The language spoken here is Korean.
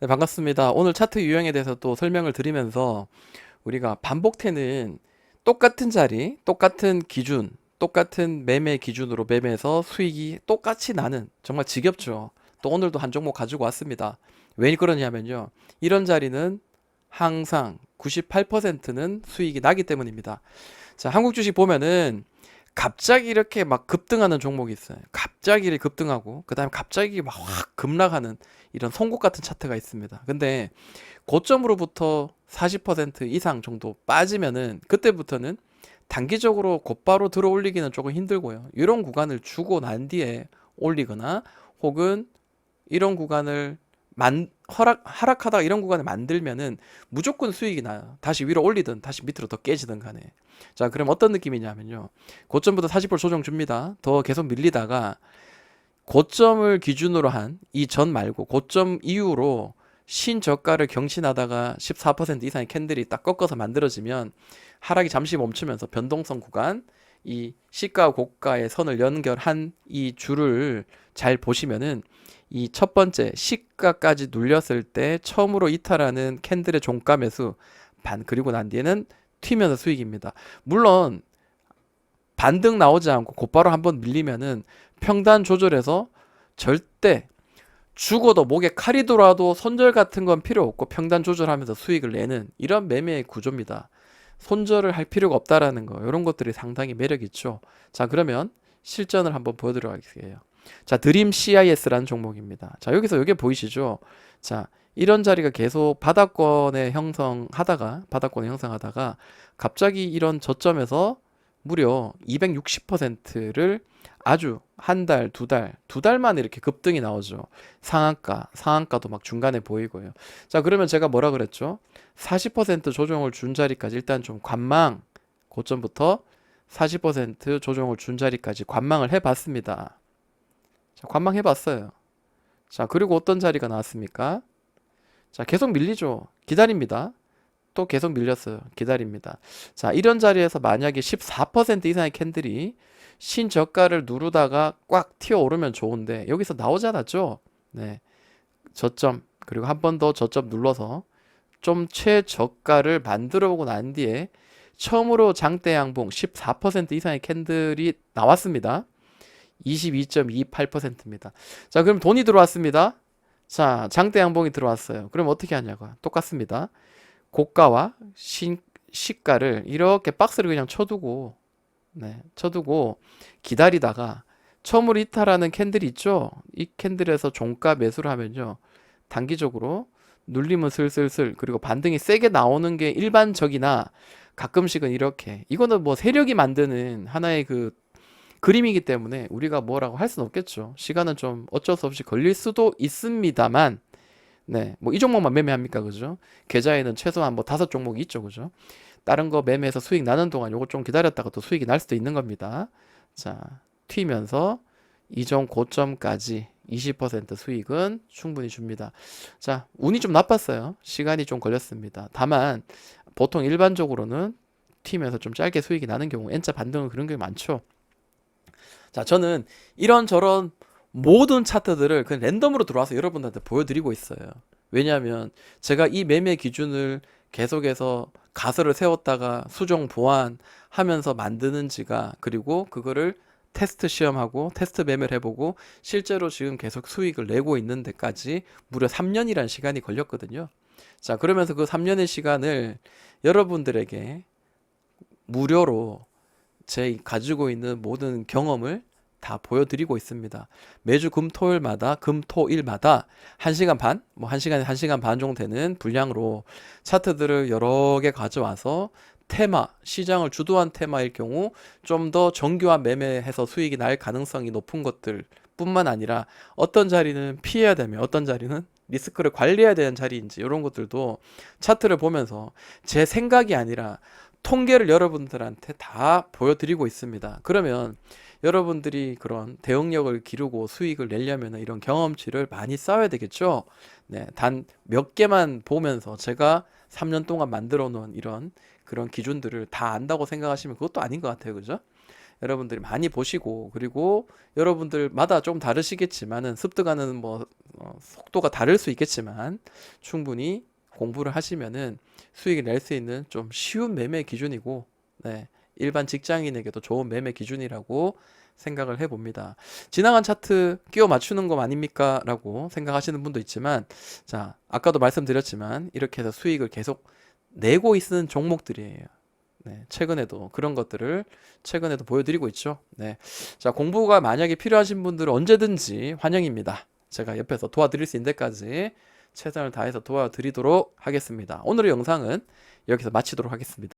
네, 반갑습니다. 오늘 차트 유형에 대해서 또 설명을 드리면서 우리가 반복태는 똑같은 자리, 똑같은 기준, 똑같은 매매 기준으로 매매해서 수익이 똑같이 나는 정말 지겹죠. 또 오늘도 한 종목 가지고 왔습니다. 왜 그러냐면요. 이런 자리는 항상 98%는 수익이 나기 때문입니다. 자, 한국 주식 보면은 갑자기 이렇게 막 급등하는 종목이 있어요. 갑자기 급등하고 그다음에 갑자기 막 확 급락하는 이런 송곳 같은 차트가 있습니다. 근데 고점으로부터 40% 이상 정도 빠지면은 그때부터는 단기적으로 곧바로 들어 올리기는 조금 힘들고요. 이런 구간을 주고 난 뒤에 올리거나 혹은 이런 구간을 만 허락 하락하다가 이런 구간을 만들면은 무조건 수익이 나요. 다시 위로 올리든 다시 밑으로 더 깨지든 간에. 자, 그럼 어떤 느낌이냐면요. 고점부터 40% 조정 줍니다. 더 계속 밀리다가 고점을 기준으로 한 이 전 말고 고점 이후로 신저가를 경신하다가 14% 이상의 캔들이 딱 꺾어서 만들어지면 하락이 잠시 멈추면서 변동성 구간 이 시가 고가의 선을 연결한 이 줄을 잘 보시면은 이 첫 번째 시가까지 눌렸을 때 처음으로 이탈하는 캔들의 종가 매수 반 그리고 난 뒤에는 튀면서 수익입니다. 물론 반등 나오지 않고 곧바로 한번 밀리면은 평단 조절해서 절대 죽어도 목에 칼이 돌아도 손절 같은 건 필요 없고 평단 조절하면서 수익을 내는 이런 매매의 구조입니다. 손절을 할 필요가 없다라는 거 이런 것들이 상당히 매력 있죠. 자 그러면 실전을 한번 보여드리겠습니다. 자 드림 CIS라는 종목입니다. 자 여기서 이게 보이시죠? 자 이런 자리가 계속 바닥권에 형성하다가 바닥권에 형성하다가 갑자기 이런 저점에서 무려 260%를 아주 한 달, 두 달, 두 달 만에 이렇게 급등이 나오죠. 상한가, 상한가도 막 중간에 보이고요. 자, 그러면 제가 뭐라 그랬죠? 40% 조정을 준 자리까지 일단 좀 관망, 고점부터 40% 조정을 준 자리까지 관망을 해봤습니다. 자, 관망해 봤어요. 자, 그리고 어떤 자리가 나왔습니까? 자, 계속 밀리죠. 기다립니다. 또 계속 밀렸어요. 기다립니다. 자, 이런 자리에서 만약에 14% 이상의 캔들이 신저가를 누르다가 꽉 튀어 오르면 좋은데 여기서 나오지 않았죠? 네. 저점 그리고 한 번 더 저점 눌러서 좀 최저가를 만들어 보고 난 뒤에 처음으로 장대 양봉 14% 이상의 캔들이 나왔습니다. 22.28%입니다. 자, 그럼 돈이 들어왔습니다. 자, 장대 양봉이 들어왔어요. 그럼 어떻게 하냐고. 똑같습니다. 고가와 신, 시가를 이렇게 박스를 그냥 쳐두고, 네, 쳐두고 기다리다가 처음으로 이탈하는 캔들이 있죠? 이 캔들에서 종가 매수를 하면요. 단기적으로 눌리면 슬슬슬 그리고 반등이 세게 나오는 게 일반적이나 가끔씩은 이렇게 이거는 뭐 세력이 만드는 하나의 그 그림이기 때문에 우리가 뭐라고 할 수는 없겠죠. 시간은 좀 어쩔 수 없이 걸릴 수도 있습니다만 네, 뭐 이 종목만 매매합니까, 그죠? 계좌에는 최소한 뭐 다섯 종목이 있죠, 그죠? 다른 거 매매해서 수익 나는 동안 요거 좀 기다렸다가 또 수익이 날 수도 있는 겁니다. 자, 튀면서 이전 고점까지 20% 수익은 충분히 줍니다. 자, 운이 좀 나빴어요. 시간이 좀 걸렸습니다. 다만 보통 일반적으로는 튀면서 좀 짧게 수익이 나는 경우 N자 반등은 그런 경우 많죠. 자, 저는 이런저런 모든 차트들을 그냥 랜덤으로 들어와서 여러분들한테 보여드리고 있어요. 왜냐하면 제가 이 매매 기준을 계속해서 가설을 세웠다가 수정 보완하면서 만드는 지가 그리고 그거를 테스트 시험하고 테스트 매매를 해보고 실제로 지금 계속 수익을 내고 있는 데까지 무려 3년이란 시간이 걸렸거든요. 자, 그러면서 그 3년의 시간을 여러분들에게 무료로 제 가지고 있는 모든 경험을 다 보여드리고 있습니다. 매주 금 토 일마다 금 토 일마다 1시간 반, 뭐 1시간에 1시간 반 정도 되는 분량으로 차트들을 여러 개 가져와서 테마, 시장을 주도한 테마일 경우 좀 더 정교한 매매해서 수익이 날 가능성이 높은 것들 뿐만 아니라 어떤 자리는 피해야 되며 어떤 자리는 리스크를 관리해야 되는 자리인지 이런 것들도 차트를 보면서 제 생각이 아니라 통계를 여러분들한테 다 보여드리고 있습니다. 그러면 여러분들이 그런 대응력을 기르고 수익을 내려면 이런 경험치를 많이 쌓아야 되겠죠. 네, 단 몇 개만 보면서 제가 3년 동안 만들어 놓은 이런 그런 기준들을 다 안다고 생각하시면 그것도 아닌 것 같아요. 그죠? 여러분들이 많이 보시고 그리고 여러분들마다 좀 다르시겠지만은 습득하는 뭐 어, 속도가 다를 수 있겠지만 충분히 공부를 하시면은 수익을 낼 수 있는 좀 쉬운 매매 기준이고 네, 일반 직장인에게도 좋은 매매 기준이라고 생각을 해봅니다. 지나간 차트 끼워 맞추는 거 아닙니까? 라고 생각하시는 분도 있지만 자, 아까도 말씀드렸지만 이렇게 해서 수익을 계속 내고 있는 종목들이에요. 네, 최근에도 그런 것들을 최근에도 보여드리고 있죠. 네. 자, 공부가 만약에 필요하신 분들은 언제든지 환영입니다. 제가 옆에서 도와드릴 수 있는 데까지 최선을 다해서 도와드리도록 하겠습니다. 오늘의 영상은 여기서 마치도록 하겠습니다.